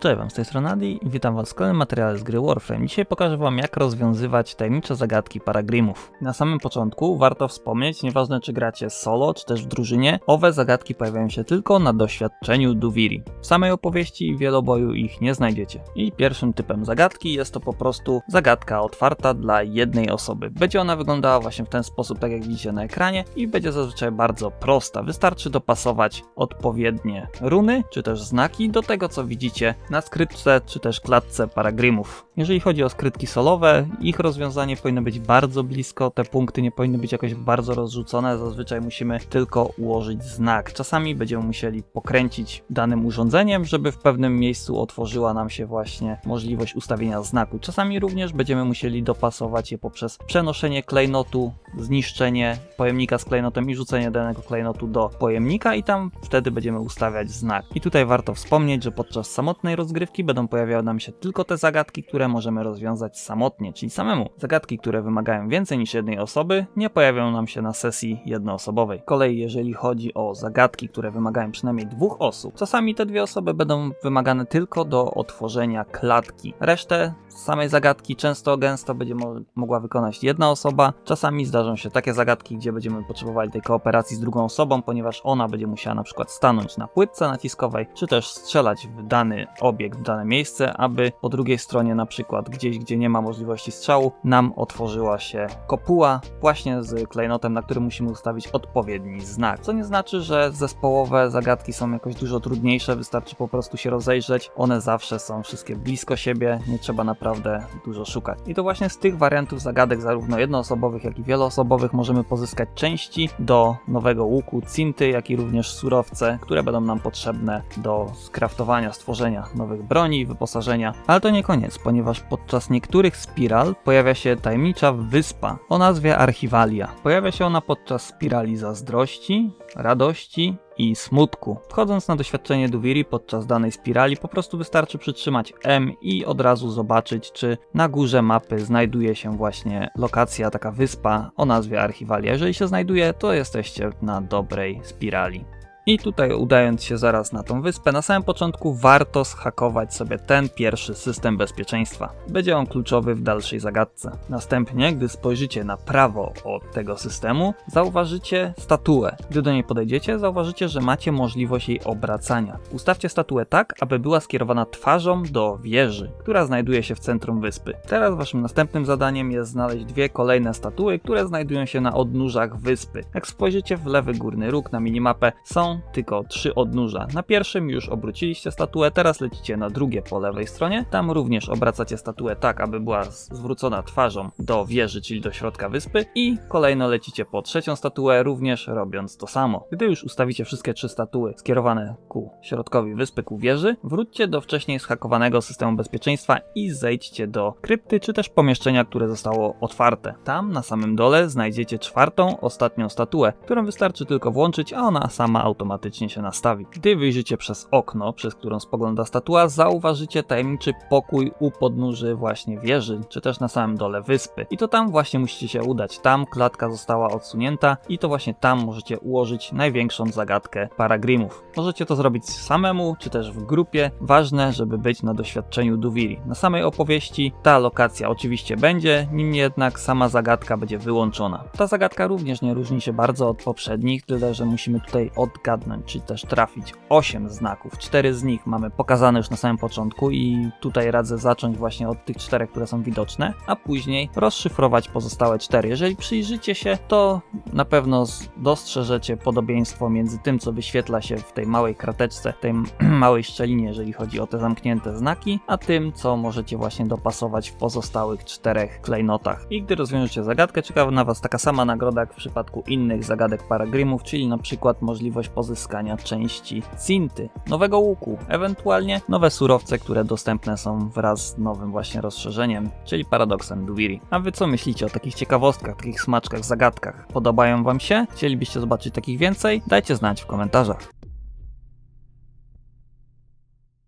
Cześć wam, z tej strony Adi i witam was w kolejnym materiale z gry Warframe. Dzisiaj pokażę wam jak rozwiązywać tajemnicze zagadki Paragrimów. Na samym początku warto wspomnieć, nieważne czy gracie solo, czy też w drużynie, owe zagadki pojawiają się tylko na doświadczeniu Duviri. W samej opowieści i wieloboju ich nie znajdziecie. I pierwszym typem zagadki jest to po prostu zagadka otwarta dla jednej osoby. Będzie ona wyglądała właśnie w ten sposób, tak jak widzicie na ekranie i będzie zazwyczaj bardzo prosta. Wystarczy dopasować odpowiednie runy, czy też znaki do tego co widzicie na skrytce czy też klatce paragrimów. Jeżeli chodzi o skrytki solowe, ich rozwiązanie powinno być bardzo blisko, te punkty nie powinny być jakoś bardzo rozrzucone, zazwyczaj musimy tylko ułożyć znak. Czasami będziemy musieli pokręcić danym urządzeniem, żeby w pewnym miejscu otworzyła nam się właśnie możliwość ustawienia znaku. Czasami również będziemy musieli dopasować je poprzez przenoszenie klejnotu, zniszczenie pojemnika z klejnotem i rzucenie danego klejnotu do pojemnika i tam wtedy będziemy ustawiać znak. I tutaj warto wspomnieć, że podczas samotnej rozgrywki będą pojawiały nam się tylko te zagadki, które możemy rozwiązać samotnie, czyli samemu. Zagadki, które wymagają więcej niż jednej osoby, nie pojawią nam się na sesji jednoosobowej. Z kolei jeżeli chodzi o zagadki, które wymagają przynajmniej dwóch osób, czasami te dwie osoby będą wymagane tylko do otworzenia klatki. Resztę samej zagadki często gęsto będzie mo mogła wykonać jedna osoba. Czasami zdarzą się takie zagadki, gdzie będziemy potrzebowali tej kooperacji z drugą osobą, ponieważ ona będzie musiała na przykład stanąć na płytce naciskowej, czy też strzelać w dany obiekt, w dane miejsce, aby po drugiej stronie na przykład gdzieś, gdzie nie ma możliwości strzału, nam otworzyła się kopuła właśnie z klejnotem, na którym musimy ustawić odpowiedni znak. Co nie znaczy, że zespołowe zagadki są jakoś dużo trudniejsze, wystarczy po prostu się rozejrzeć. One zawsze są wszystkie blisko siebie, nie trzeba naprawdę dużo szukać. I to właśnie z tych wariantów zagadek, zarówno jednoosobowych, jak i wieloosobowych, możemy pozyskać części do nowego łuku, cinty, jak i również surowce, które będą nam potrzebne do skraftowania, stworzenia nowych broni wyposażenia. Ale to nie koniec, ponieważ podczas niektórych spiral pojawia się tajemnicza wyspa o nazwie Archiwalia. Pojawia się ona podczas spirali zazdrości, radości i smutku. Wchodząc na doświadczenie Duviri podczas danej spirali, po prostu wystarczy przytrzymać M i od razu zobaczyć, czy na górze mapy znajduje się właśnie lokacja, taka wyspa o nazwie Archiwalia. Jeżeli się znajduje, to jesteście na dobrej spirali. I tutaj udając się zaraz na tą wyspę, na samym początku warto zhakować sobie ten pierwszy system bezpieczeństwa. Będzie on kluczowy w dalszej zagadce. Następnie, gdy spojrzycie na prawo od tego systemu, zauważycie statuę. Gdy do niej podejdziecie, zauważycie, że macie możliwość jej obracania. Ustawcie statuę tak, aby była skierowana twarzą do wieży, która znajduje się w centrum wyspy. Teraz waszym następnym zadaniem jest znaleźć dwie kolejne statuły, które znajdują się na odnóżach wyspy. Jak spojrzycie w lewy górny róg na minimapę, są tylko trzy odnóża. Na pierwszym już obróciliście statuę, teraz lecicie na drugie po lewej stronie. Tam również obracacie statuę tak, aby była zwrócona twarzą do wieży, czyli do środka wyspy. I kolejno lecicie po trzecią statuę, również robiąc to samo. Gdy już ustawicie wszystkie trzy statuły skierowane ku środkowi wyspy, ku wieży, wróćcie do wcześniej zhakowanego systemu bezpieczeństwa i zejdźcie do krypty, czy też pomieszczenia, które zostało otwarte. Tam na samym dole znajdziecie czwartą, ostatnią statuę, którą wystarczy tylko włączyć, a ona sama automatycznie automatycznie się nastawi. Gdy wyjrzycie przez okno, przez którą spogląda statua, zauważycie tajemniczy pokój u podnóży właśnie wieży, czy też na samym dole wyspy. I to tam właśnie musicie się udać. Tam klatka została odsunięta i to właśnie tam możecie ułożyć największą zagadkę paragrimów. Możecie to zrobić samemu, czy też w grupie. Ważne, żeby być na doświadczeniu Duviri. Na samej opowieści ta lokacja oczywiście będzie, niemniej jednak sama zagadka będzie wyłączona. Ta zagadka również nie różni się bardzo od poprzednich, tyle że musimy tutaj odgadnąć czy też trafić 8 znaków. 4 z nich mamy pokazane już na samym początku i tutaj radzę zacząć właśnie od tych czterech, które są widoczne, a później rozszyfrować pozostałe 4. Jeżeli przyjrzycie się, to na pewno dostrzeżecie podobieństwo między tym, co wyświetla się w tej małej krateczce, tej małej szczelinie, jeżeli chodzi o te zamknięte znaki, a tym, co możecie właśnie dopasować w pozostałych czterech klejnotach. I gdy rozwiążecie zagadkę, czeka na Was taka sama nagroda jak w przypadku innych zagadek Paragrimów, czyli na przykład możliwość pozyskania pozyskania części Cinty, nowego łuku, ewentualnie nowe surowce, które dostępne są wraz z nowym właśnie rozszerzeniem, czyli paradoksem Duviri. A wy co myślicie o takich ciekawostkach, takich smaczkach, zagadkach? Podobają wam się? Chcielibyście zobaczyć takich więcej? Dajcie znać w komentarzach.